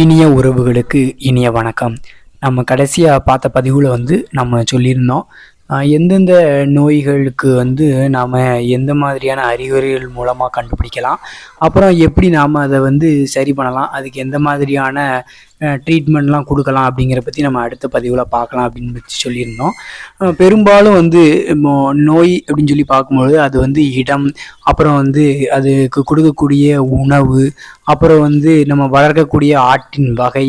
இனிய உறவுகளுக்கு இனிய வணக்கம். நம்ம கடைசியாக பார்த்த பதிவில் வந்து நம்ம சொல்லியிருந்தோம் எந்தெந்த நோய்களுக்கு வந்து நாம் எந்த மாதிரியான அறிகுறிகள் மூலமாக கண்டுபிடிக்கலாம் அப்புறம் எப்படி நாம் அதை வந்து சரி பண்ணலாம் அதுக்கு எந்த மாதிரியான ட்ரீட்மெண்ட்லாம் கொடுக்கலாம் அப்படிங்கிற பற்றி நம்ம அடுத்த பதிவில் பார்க்கலாம் அப்படின்னு பற்றி சொல்லியிருந்தோம். பெரும்பாலும் வந்து நோய் அப்படின்னு சொல்லி பார்க்கும்பொழுது அது வந்து இடம் அப்புறம் வந்து அதுக்கு கொடுக்கக்கூடிய உணவு அப்புறம் வந்து நம்ம வளர்க்கக்கூடிய ஆட்டின் வகை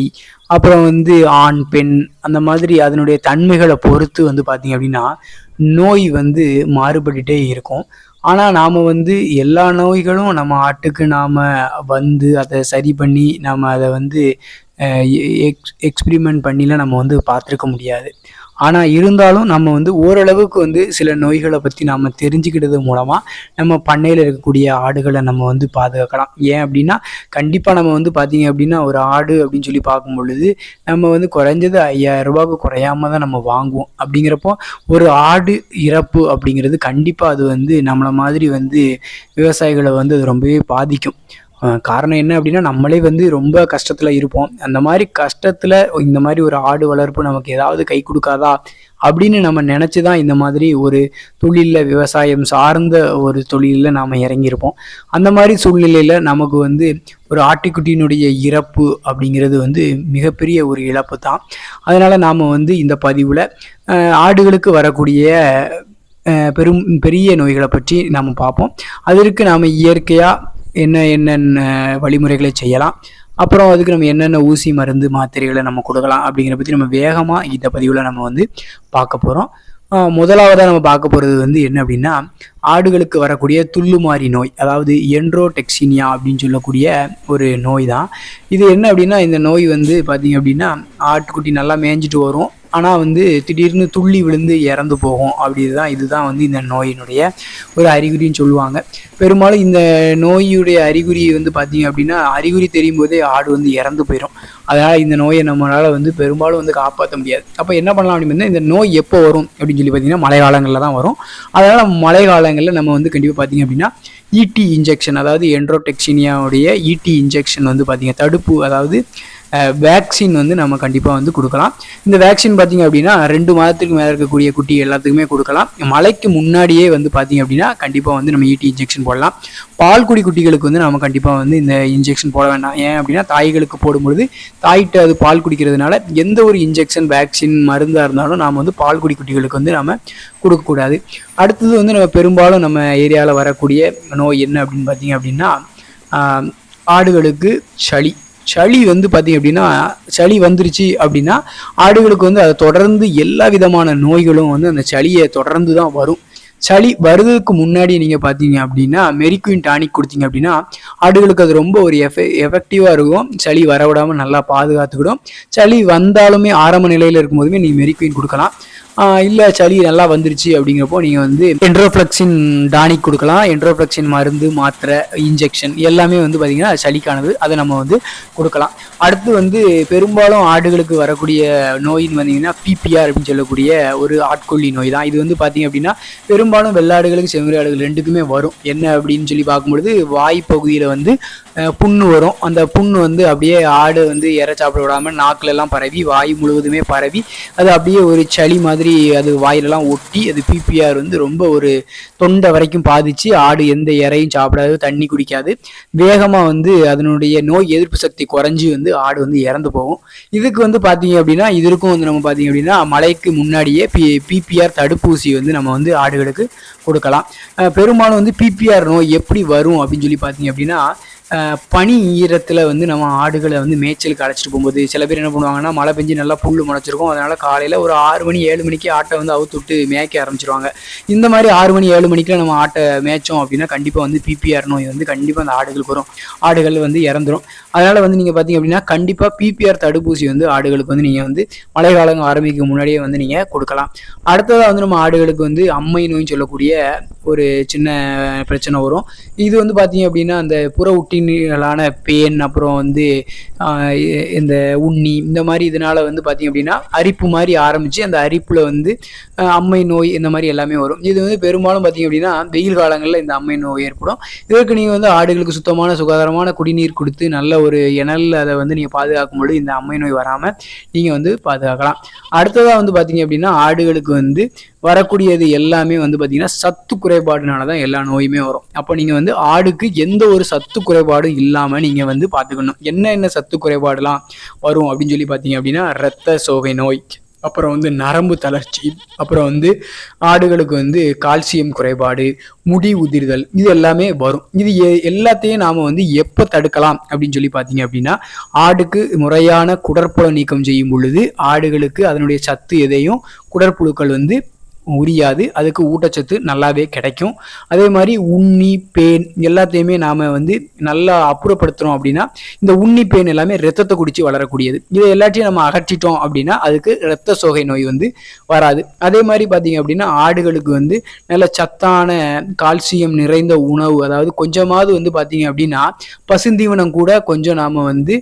அப்புறம் வந்து ஆண் பெண் அந்த மாதிரி அதனுடைய தன்மைகளை பொறுத்து வந்து பார்த்திங்க அப்படின்னா நோய் வந்து மாறுபட்டுட்டே இருக்கும். ஆனால் நாம் வந்து எல்லா நோய்களும் நம்ம ஆட்டுக்கு நாம் வந்து அதை சரி பண்ணி நாம் அதை வந்து எக்ஸ் எக்ஸ்பிரிமெண்ட் பண்ணிலாம் நம்ம வந்து பார்த்துருக்க முடியாது. ஆனால் இருந்தாலும் நம்ம வந்து ஓரளவுக்கு வந்து சில நோய்களை பற்றி நாம் தெரிஞ்சுக்கிட்டது மூலமாக நம்ம பண்ணையில் இருக்கக்கூடிய ஆடுகளை நம்ம வந்து பாதுகாக்கலாம். ஏன் அப்படின்னா கண்டிப்பாக நம்ம வந்து பார்த்தீங்க அப்படின்னா ஒரு ஆடு அப்படின்னு சொல்லி பார்க்கும் பொழுது நம்ம வந்து குறைஞ்சது ஐயாயிரரூபாவுக்கு குறையாம தான் நம்ம வாங்குவோம். அப்படிங்கிறப்போ ஒரு ஆடு இறப்பு அப்படிங்கிறது கண்டிப்பாக அது வந்து நம்மளை மாதிரி வந்து விவசாயிகளை வந்து அது ரொம்பவே பாதிக்கும். காரணம் என்ன அப்படின்னா நம்மளே வந்து ரொம்ப கஷ்டத்தில் இருப்போம். அந்த மாதிரி கஷ்டத்தில் இந்த மாதிரி ஒரு ஆடு வளர்ப்பு நமக்கு ஏதாவது கை கொடுக்காதா அப்படின்னு நம்ம நினச்சி தான் இந்த மாதிரி ஒரு தொழிலில் விவசாயம் சார்ந்த ஒரு தொழிலில் நாம் இறங்கியிருப்போம். அந்த மாதிரி சூழ்நிலையில் நமக்கு வந்து ஒரு ஆட்டுக்குட்டியினுடைய இறப்பு அப்படிங்கிறது வந்து மிகப்பெரிய ஒரு இழப்பு தான் அதனால் நாம் வந்து இந்த பதிவில் ஆடுகளுக்கு வரக்கூடிய பெரும் பெரிய நோய்களை பற்றி நாம் பார்ப்போம். அதற்கு நாம் இயற்கையாக என்ன என்னென்ன வழிமுறைகளை செய்யலாம். அப்புறம் அதுக்கு நம்ம என்னென்ன ஊசி மருந்து மாத்திரைகளை நம்ம கொடுக்கலாம் அப்படிங்கிற பற்றி நம்ம வேகமாக இந்த பதிவில் நம்ம வந்து பார்க்க போகிறோம் முதலாவதாக நம்ம பார்க்க போகிறது வந்து என்ன அப்படின்னா ஆடுகளுக்கு வரக்கூடிய துள்ளுமாரி நோய் அதாவது என்ட்ரோடெக்சினியா அப்படின்னு சொல்லக்கூடிய ஒரு நோய் தான். இது என்ன அப்படின்னா இந்த நோய் வந்து பார்த்திங்க அப்படின்னா ஆட்டுக்குட்டி நல்லா மேய்ஞ்சிட்டு வரும். ஆனால் வந்து திடீர்னு துள்ளி விழுந்து இறந்து போகும். அப்படி தான் இதுதான் வந்து இந்த நோயினுடைய ஒரு அறிகுறின்னு சொல்லுவாங்க. பெரும்பாலும் இந்த நோயுடைய அறிகுறி வந்து பார்த்தீங்க அப்படின்னா அறிகுறி தெரியும் போதே ஆடு வந்து இறந்து போயிடும் அதனால் இந்த நோயை நம்மளால் வந்து பெரும்பாலும் வந்து காப்பாற்ற முடியாது. அப்போ என்ன பண்ணலாம் அப்படின்னா இந்த நோய் எப்போ வரும் அப்படின்னு சொல்லி பார்த்தீங்கன்னா மழை காலங்களில் தான் வரும். அதனால் மழை காலங்களில் நம்ம வந்து கண்டிப்பாக பார்த்தீங்க அப்படின்னா இடி இன்ஜெக்ஷன் அதாவது என்ட்ரோடெக்சினியாவுடைய இடி இன்ஜெக்ஷன் வந்து பார்த்தீங்க தடுப்பு அதாவது வேக்சின் வந்து நம்ம கண்டிப்பாக வந்து கொடுக்கலாம். இந்த வேக்சின் பார்த்தீங்க அப்படின்னா ரெண்டு மாதத்துக்கு மேலே இருக்கக்கூடிய குட்டி எல்லாத்துக்குமே கொடுக்கலாம். மழைக்கு முன்னாடியே வந்து பார்த்தீங்க அப்படின்னா கண்டிப்பாக வந்து நம்ம ஈட்டி இன்ஜெக்ஷன் போடலாம். பால்குடி குட்டிகளுக்கு வந்து நம்ம கண்டிப்பாக வந்து இந்த இன்ஜெக்ஷன் போட வேண்டாம். ஏன் அப்படின்னா தாய்களுக்கு போடும்பொழுது தாய்கிட்ட அது பால் குடிக்கிறதுனால எந்த ஒரு இன்ஜெக்ஷன் வேக்சின் மருந்தாக இருந்தாலும் நாம் வந்து பால்குடி குட்டிகளுக்கு வந்து நம்ம கொடுக்கக்கூடாது அடுத்தது வந்து நம்ம பெரும்பாலும் நம்ம ஏரியாவில் வரக்கூடிய நோய் என்ன அப்படின்னு பார்த்தீங்க அப்படின்னா ஆடுகளுக்கு சளி சளி வந்து பார்த்தீங்க அப்படின்னா சளி வந்துருச்சு அப்படின்னா ஆடுகளுக்கு வந்து அதை தொடர்ந்து எல்லா விதமான நோய்களும் வந்து அந்த சளியை தொடர்ந்து தான் வரும். சளி வருதுக்கு முன்னாடி நீங்கள் பார்த்தீங்க அப்படின்னா மெரிக்குயின் டானிக் கொடுத்தீங்க அப்படின்னா ஆடுகளுக்கு அது ரொம்ப ஒரு எஃபெ எஃபெக்டிவாக இருக்கும். சளி வரவிடாமல் நல்லா பாதுகாத்துக்கிடும். சளி வந்தாலுமே ஆரம்ப நிலையில் இருக்கும்போதுமே நீங்கள் மெரிக்குயின் கொடுக்கலாம். இல்லை சளி நல்லா வந்துருச்சு அப்படிங்கிறப்போ நீங்கள் வந்து என்ட்ரோஃப்ளக்ஸின் டானிக் கொடுக்கலாம். என்ட்ரோஃப்ளக்ஸின் மருந்து மாத்திரை இன்ஜெக்ஷன் எல்லாமே வந்து பார்த்திங்கன்னா சளிக்கானது. அதை நம்ம வந்து கொடுக்கலாம். அடுத்து வந்து பெரும்பாலும் ஆடுகளுக்கு வரக்கூடிய நோயின் வந்தீங்கன்னா பிபிஆர் அப்படின்னு சொல்லக்கூடிய ஒரு ஆட்கொல்லி நோய் தான். இது வந்து பார்த்தீங்க அப்படின்னா பெரும்பாலும் வெள்ளாடுகளுக்கு செம்மறி ஆடுகள் ரெண்டுக்குமே வரும். என்ன அப்படின்னு சொல்லி பார்க்கும்பொழுது வாய் பகுதியில் வந்து புண்ணு வரும். அந்த புண்ணு வந்து அப்படியே ஆடு வந்து இறை சாப்பிட விடாமல் நாக்குல எல்லாம் பரவி வாய் முழுவதுமே பரவி அது அப்படியே ஒரு சளி மாதிரி அது வாயிலெல்லாம் ஒட்டி அது பிபிஆர் வந்து ரொம்ப ஒரு தொண்டை வரைக்கும் பாதிச்சு ஆடு எந்த இறையும் சாப்பிடாது தண்ணி குடிக்காது. வேகமாக வந்து அதனுடைய நோய் எதிர்ப்பு சக்தி குறைஞ்சி வந்து ஆடு வந்து இறந்து போகும். இதுக்கு வந்து பார்த்தீங்க அப்படின்னா இதற்கும் வந்து நம்ம பார்த்தீங்க அப்படின்னா மழைக்கு முன்னாடியே பி பிபிஆர் தடுப்பூசி வந்து நம்ம வந்து ஆடுகளுக்கு கொடுக்கலாம். பெரும்பாலும் வந்து பிபிஆர் நோய் எப்படி வரும் அப்படின்னு சொல்லி பார்த்தீங்க அப்படின்னா பனி ஈரத்தில் வந்து நம்ம ஆடுகளை வந்து மேய்ச்சலுக்கு அழைச்சிட்டு போகும்போது சில பேர் என்ன பண்ணுவாங்கன்னா மழை பெஞ்சு நல்லா புல் முளைச்சிருக்கும். அதனால் காலையில் ஒரு ஆறு மணி ஏழு மணிக்கு ஆட்டை வந்து அவுத்து விட்டு மேய்க்க ஆரம்பிச்சிருவாங்க. இந்த மாதிரி ஆறு மணி ஏழு மணிக்குலாம் நம்ம ஆட்டை மேய்ச்சோம் அப்படின்னா கண்டிப்பாக வந்து பிபிஆர் நோய் வந்து கண்டிப்பாக அந்த ஆடுகளுக்கு வரும். ஆடுகள் வந்து இறந்துடும் அதனால் வந்து நீங்கள் பார்த்தீங்க அப்படின்னா கண்டிப்பாக பிபிஆர் தடுப்பூசி வந்து ஆடுகளுக்கு வந்து நீங்கள் வந்து மழை காலம் ஆரம்பிக்கும் முன்னாடியே வந்து நீங்கள் கொடுக்கலாம். அடுத்ததாக வந்து நம்ம ஆடுகளுக்கு வந்து அம்மை நோய்னு சொல்லக்கூடிய ஒரு சின்ன பிரச்சனை வரும். இது வந்து பார்த்தீங்க அப்படின்னா அந்த புற ஊட்டி கிருமிகளான பேன் அப்புறம் வந்து இந்த உண்ணி இந்த மாதிரி இதனால் வந்து பார்த்திங்க அப்படின்னா அரிப்பு மாதிரி ஆரம்பித்து அந்த அரிப்பில் வந்து அம்மை நோய் இந்த மாதிரி எல்லாமே வரும். இது வந்து பெரும்பாலும் பார்த்திங்க அப்படின்னா வெயில் காலங்களில் இந்த அம்மை நோய் ஏற்படும். இதற்கு நீங்கள் வந்து ஆடுகளுக்கு சுத்தமான சுகாதாரமான குடிநீர் கொடுத்து நல்ல ஒரு இணல் அதை வந்து நீங்கள் பாதுகாக்கும் பொழுது இந்த அம்மை நோய் வராமல் நீங்கள் வந்து பாதுகாக்கலாம். அடுத்ததாக வந்து பார்த்திங்க அப்படின்னா ஆடுகளுக்கு வந்து வரக்கூடியது எல்லாமே வந்து பார்த்தீங்கன்னா சத்து குறைபாடுனால தான் எல்லா நோயுமே வரும். அப்போ நீங்கள் வந்து ஆடுக்கு எந்த ஒரு சத்து குறைபாடும் இல்லாமல் நீங்கள் வந்து பார்த்துக்கணும். என்ன என்ன சத்து குறைபாடுலாம் வரும் அப்படின்னு சொல்லி பார்த்தீங்க அப்படின்னா ரத்த சோகை நோய் அப்புறம் வந்து நரம்பு தளர்ச்சி அப்புறம் வந்து ஆடுகளுக்கு வந்து கால்சியம் குறைபாடு முடி உதிர்தல் இது எல்லாமே வரும். இது எ- எல்லாத்தையும் நாம் வந்து எப்போ தடுக்கலாம் அப்படின்னு சொல்லி பார்த்தீங்க அப்படின்னா ஆடுக்கு முறையான குடற்புழு நீக்கம் செய்யும் பொழுது ஆடுகளுக்கு அதனுடைய சத்து எதையும் குடற்புழுக்கள் வந்து உரியாது அதுக்கு ஊட்டச்சத்து நல்லாவே கிடைக்கும். அதே மாதிரி உண்ணி பேன் எல்லாத்தையுமே நாம் வந்து நல்லா அப்புறப்படுத்துகிறோம் அப்படின்னா இந்த உண்ணி பேன் எல்லாமே ரத்தத்தை குடிச்சு வளரக்கூடியது. இதை எல்லாத்தையும் நம்ம அகற்றிட்டோம் அப்படின்னா அதுக்கு ரத்த சோகை நோய் வந்து வராது. அதே மாதிரி பார்த்தீங்க அப்படின்னா ஆடுகளுக்கு வந்து நல்ல சத்தான கால்சியம் நிறைந்த உணவு அதாவது கொஞ்சமாவது வந்து பார்த்தீங்க அப்படின்னா பசுந்தீவனம் கூட கொஞ்சம் நாம் வந்து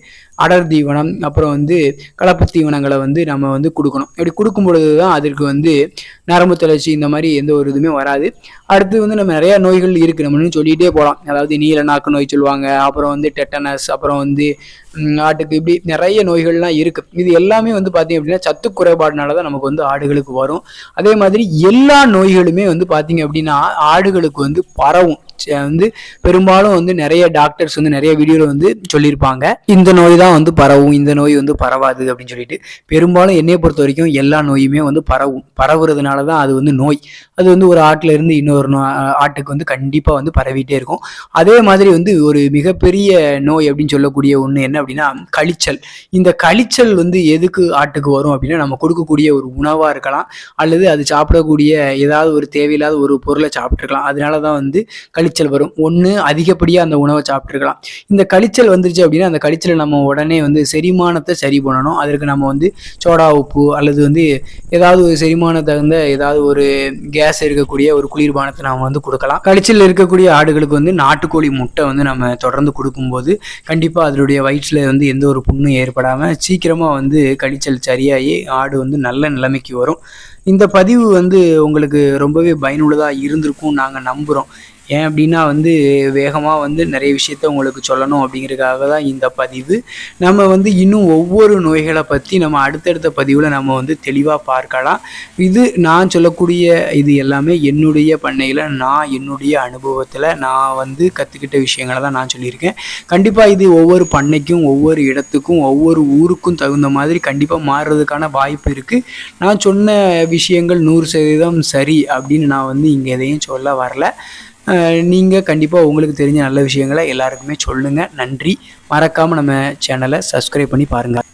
அடர் தீவனம் அப்புறம் வந்து கலப்பு தீவனங்களை வந்து நம்ம வந்து கொடுக்கணும். இப்படி கொடுக்கும் பொழுது தான் அதற்கு வந்து நரம்பு தளர்ச்சி இந்த மாதிரி எந்த ஒரு இதுவுமே வராது. அடுத்து வந்து நம்ம நிறைய நோய்கள் இருக்குது நம்மளும் சொல்லிகிட்டே போகலாம் அதாவது நீல நாக்கு நோய் சொல்லுவாங்க. அப்புறம் வந்து டெட்டனஸ் அப்புறம் வந்து ஆட்டுக்கு இப்படி நிறைய நோய்கள்லாம் இருக்குது இது எல்லாமே வந்து பார்த்தீங்க அப்படின்னா சத்து குறைபாடுனால தான் நமக்கு வந்து ஆடுகளுக்கு வரும். அதே மாதிரி எல்லா நோய்களுமே வந்து பார்த்தீங்க அப்படின்னா ஆடுகளுக்கு வந்து பரவும். வந்து பெரும்பாலும் வந்து நிறைய டாக்டர்ஸ் வந்து நிறைய வீடியோவில் வந்து சொல்லியிருப்பாங்க. இந்த நோய் தான் வந்து பரவும் இந்த நோய் வந்து பரவாது அப்படின்னு சொல்லிட்டு. பெரும்பாலும் என்னை பொறுத்த வரைக்கும் எல்லா நோயுமே வந்து பரவும் பரவுறதுனால தான் அது வந்து நோய். அது வந்து ஒரு ஆட்டில் இருந்து இன்னொரு நோ ஆட்டுக்கு வந்து கண்டிப்பாக வந்து பரவிட்டே இருக்கும். அதே மாதிரி வந்து ஒரு மிகப்பெரிய நோய் அப்படின்னு சொல்லக்கூடிய ஒன்று என்ன அப்படின்னா கழிச்சல். இந்த கழிச்சல் வந்து எதுக்கு ஆட்டுக்கு வரும் அப்படின்னா நம்ம கொடுக்கக்கூடிய ஒரு உணவாக இருக்கலாம் அல்லது அது சாப்பிடக்கூடிய ஏதாவது ஒரு தேவையில்லாத ஒரு பொருளை சாப்பிட்ருக்கலாம் அதனால தான் வந்து கழிச்சல் வரும். ஒன்று அதிகப்படியாக அந்த உணவை சாப்பிட்ருக்கலாம் இந்த கழிச்சல் வந்துருச்சு அப்படின்னா அந்த கழிச்சலை நம்ம உடனே வந்து செரிமானத்தை சரி பண்ணணும். அதற்கு நம்ம வந்து சோடா உப்பு அல்லது வந்து ஏதாவது ஒரு செரிமான தகுந்த ஏதாவது ஒரு கேஸ் இருக்கக்கூடிய ஒரு குளிர்பானத்தை நம்ம வந்து கொடுக்கலாம். கழிச்சல் இருக்கக்கூடிய ஆடுகளுக்கு வந்து நாட்டுக்கோழி முட்டை வந்து நம்ம தொடர்ந்து கொடுக்கும்போது கண்டிப்பாக அதனுடைய வயிற்றில் வந்து எந்த ஒரு புண்ணும் ஏற்படாமல் சீக்கிரமாக வந்து கழிச்சல் சரியாகி ஆடு வந்து நல்ல நிலைமைக்கு வரும். இந்த பதிவு வந்து உங்களுக்கு ரொம்பவே பயனுள்ளதாக இருந்திருக்கும் நாங்கள் நம்புகிறோம் ஏன் அப்படின்னா வந்து வேகமாக வந்து நிறைய விஷயத்த உங்களுக்கு சொல்லணும் அப்படிங்கிறதுக்காக தான் இந்த பதிவு. நம்ம வந்து இன்னும் ஒவ்வொரு நோய்களை பற்றி நம்ம அடுத்தடுத்த பதிவில் நம்ம வந்து தெளிவாக பார்க்கலாம். இது நான் சொல்லக்கூடிய இது எல்லாமே என்னுடைய பண்ணையில் நான் என்னுடைய அனுபவத்தில் நான் வந்து கற்றுக்கிட்ட விஷயங்களை தான் நான் சொல்லியிருக்கேன். கண்டிப்பாக இது ஒவ்வொரு பண்ணைக்கும் ஒவ்வொரு இடத்துக்கும் ஒவ்வொரு ஊருக்கும் தகுந்த மாதிரி கண்டிப்பாக மாறுறதுக்கான வாய்ப்பு இருக்குது நான் சொன்ன விஷயங்கள் நூறு சதவீதம் சரி அப்படின்னு நான் வந்து இங்கே எதையும் சொல்ல வரல. நீங்கள் கண்டிப்பாக உங்களுக்கு தெரிஞ்ச நல்ல விஷயங்களை எல்லாருக்குமே சொல்லுங்கள் நன்றி. மறக்காமல் நம்ம சேனலை சப்ஸ்கிரைப் பண்ணி பாருங்கள்